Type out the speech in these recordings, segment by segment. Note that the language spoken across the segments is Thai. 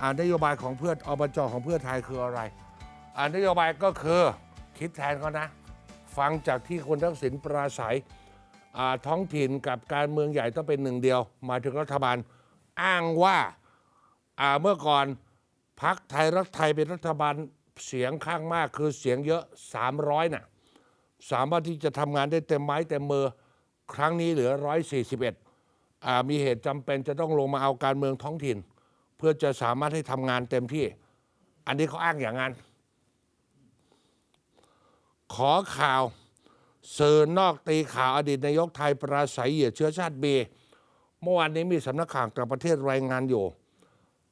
อ่านโยบายของเพื่ออบจของเพื่อไทยคืออะไร อ่านนโยบายก็คือคิดแทนเขานะ ฟังจากที่คุณทักษิณปราศัยท้องถิ่นกับการเมืองใหญ่ต้องเป็นหนึ่งเดียว มาถึงรัฐบาลอ้างว่าเมื่อก่อนพักไทยรักไทยเป็นรัฐบาลเสียงข้างมากคือเสียงเยอะ 300น่ะสามารถที่จะทำงานได้เต็มไม้เต็มมือครั้งนี้เหลือ 141อมีเหตุจำเป็นจะต้องลงมาเอาการเมืองท้องถิ่น เพื่อจะสามารถให้ทำงานเต็มที่ อันนี้เขาอ้างอย่างนั้น ขอข่าวสื่อนอกตีข่าวอดีตนายกไทยปราศัยเหยียดเชื้อชาติเบเมื่อวานนี้มีสำนักข่าวต่างประเทศรายงานอยู่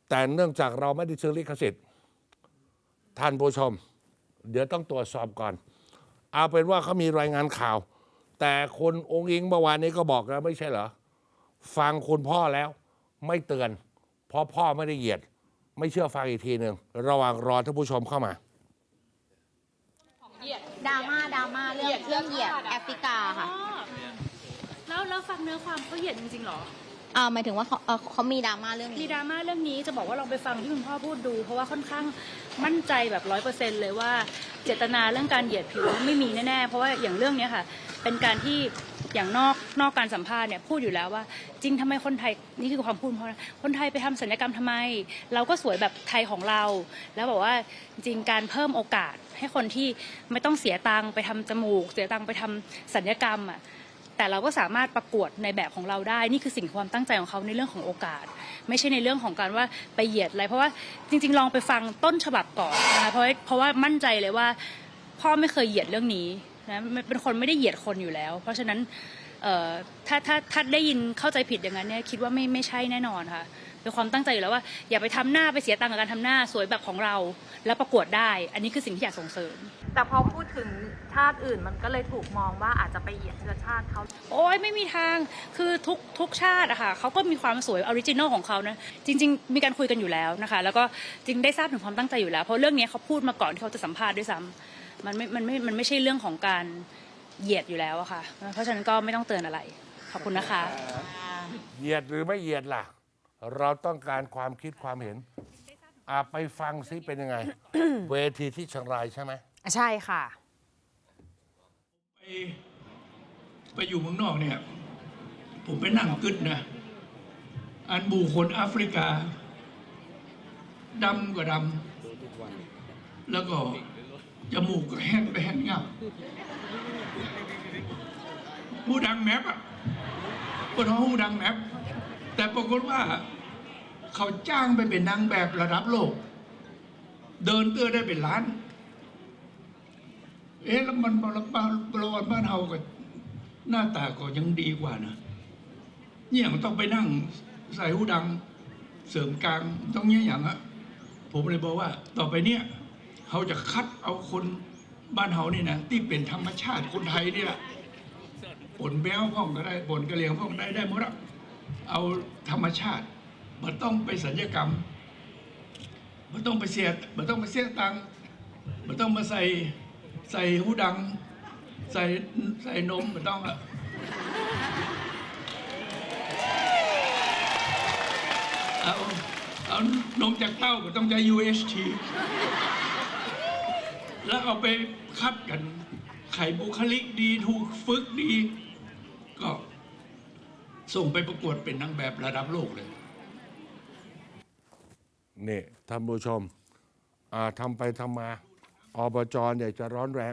แต่เนื่องจากเราไม่ได้ซื้อลิขสิทธิ์ท่านผู้ชม เดี๋ยวต้องตรวจสอบก่อน เอาเป็นว่าเขามีรายงานข่าว แต่คนองค์อิงเมื่อวานนี้ก็บอกแล้วไม่ใช่เหรอ ฟังคุณพ่อแล้วไม่เตือน ราะพ่อไม่ได้เหยียด ไม่เชื่อฟังอีกทีหนึ่งระหว่างรอท่านผู้ชมเข้ามาดราม่าดราม่าเรื่องเรื่องเหยียดแอฟริกาค่ะ อ๋อแล้วแล้วฟังเนื้อความเขาเหยียดจริงๆเหรอ อ่าหมายถึงว่าเขาเอ่อเขามีดราม่าเรื่องมีนี้ ดราม่าเรื่องนี้จะบอกว่าลองไปฟังที่คุณพ่อพูดดู เพราะว่าค่อนข้างมั่นใจแบบร้อยเปอร์เซ็นเลยว่า เจตนาเรื่องการเหยียดผิวไม่มีแน่ๆ เพราะว่าอย่างเรื่องเนี้ยค่ะ เป็นการที่อย่างนอกนอกการสัมภาษณ์เนี่ยพูดอยู่แล้วว่า จริงทำไมคนไทยนี่คือความพูดเพราะคนไทยไปทำศัลยกรรมทำไม เราก็สวยแบบไทยของเรา แล้วบอกว่าจริงการเพิ่มโอกาสให้คนที่ไม่ต้องเสียตังค์ไปทำจมูก เสียตังค์ไปทำศัลยกรรมอะแต่เราก็สามารถประกวดในแบบของเราได้ นี่คือสิ่งความตั้งใจของเขาในเรื่องของโอกาส ไม่ใช่ในเรื่องของการว่าไปเหยียดอะไรเพราะว่าจริง ๆ ลองไปฟังต้นฉบับก่อนนะคะเพราะเพราะว่ามั่นใจเลยว่า พ่อไม่เคยเหยียดเรื่องนี้ นะเป็นคนไม่ได้เหยียดคนอยู่แล้ว เพราะฉะนั้นถ้าถ้าถ้าได้ยินเข้าใจผิดอย่างนั้นเนี่ยคิดว่าไม่ไม่ใช่แน่นอนค่ะ เป็นความตั้งใจอยู่แล้วว่า อย่าไปทำหน้าไปเสียตังค์กับการทำหน้าสวยแบบของเรา แล้วประกวดได้ อันนี้คือสิ่งที่อยากส่งเสริม แต่พอพูดถึงชาติอื่นมันก็เลยถูกมองว่าอาจจะไปเหยียดเชื้อชาติเขาโอ้ยไม่มีทางคือทุกทุกชาติอะค่ะเขาก็มีความสวยออริจินอลของเขานะจริง ๆ มีการคุยกันอยู่แล้วนะคะ แล้วก็จริงได้ทราบถึงความตั้งใจอยู่แล้ว เพราะเรื่องนี้เขาพูดมาก่อนที่เขาจะสัมภาษณ์ด้วยซ้ำมันไม่มันไม่มันไม่ใช่เรื่องของการเหยียดอยู่แล้วอะค่ะ เพราะฉะนั้นก็ไม่ต้องเตือนอะไร ขอบคุณนะคะ เหยียดหรือไม่เหยียดล่ะ เราต้องการความคิดความเห็นอ่าไปฟังซิเป็นยังไง เวทีที่เชียงรายใช่ไหมใช่ค่ะ ไปไปอยู่เมืองนอกเนี่ย ผมไปนั่งกึดนะ อันบูคนแอฟริกาดำก็ดำแล้วก็จมูกก็แห้งไปแห้งเงาหูดังแมปอะคนเขาหูดังแมปแต่ปรากฏว่า เขาจ้างไปเป็นนางแบบระดับโลก เดินเตื้อได้เป็นล้าน เอ๊ะแล้วมันบรบาบรวันบ้านเฮาก็หน้าตาก็ยังดีกว่านะเนี่ยมันต้องไปนั่งใส่หูดังเสริมกลางต้องเนี้ยอย่างอะผมเลยบอกว่า ต่อไปเนี่ยเขาจะคัดเอาคนบ้านเฮานี่นะที่เป็นธรรมชาติคนไทยนี่แหละผลแบ้วพ่องก็ได้ผลกระเลียงพ่องได้ได้หมดอะเอาธรรมชาติ มันต้องไปสัญญกรรมมันต้องไปเสียมันต้องไปเสียตังค์มันต้องมาใส่ใส่หูดัง ใส่ใส่นมไม่ต้องละเอาเอานมจากเต้าก็ต้องใช้ UHT แล้วเอาไปคัดกัน ไข่บุคลิกดีถูกฝึกดี ก็ส่งไปประกวดเป็นนางแบบระดับโลกเลย นี่ท่านผู้ชมทำไปทำมาอบจเนี่ยจะร้อนแรง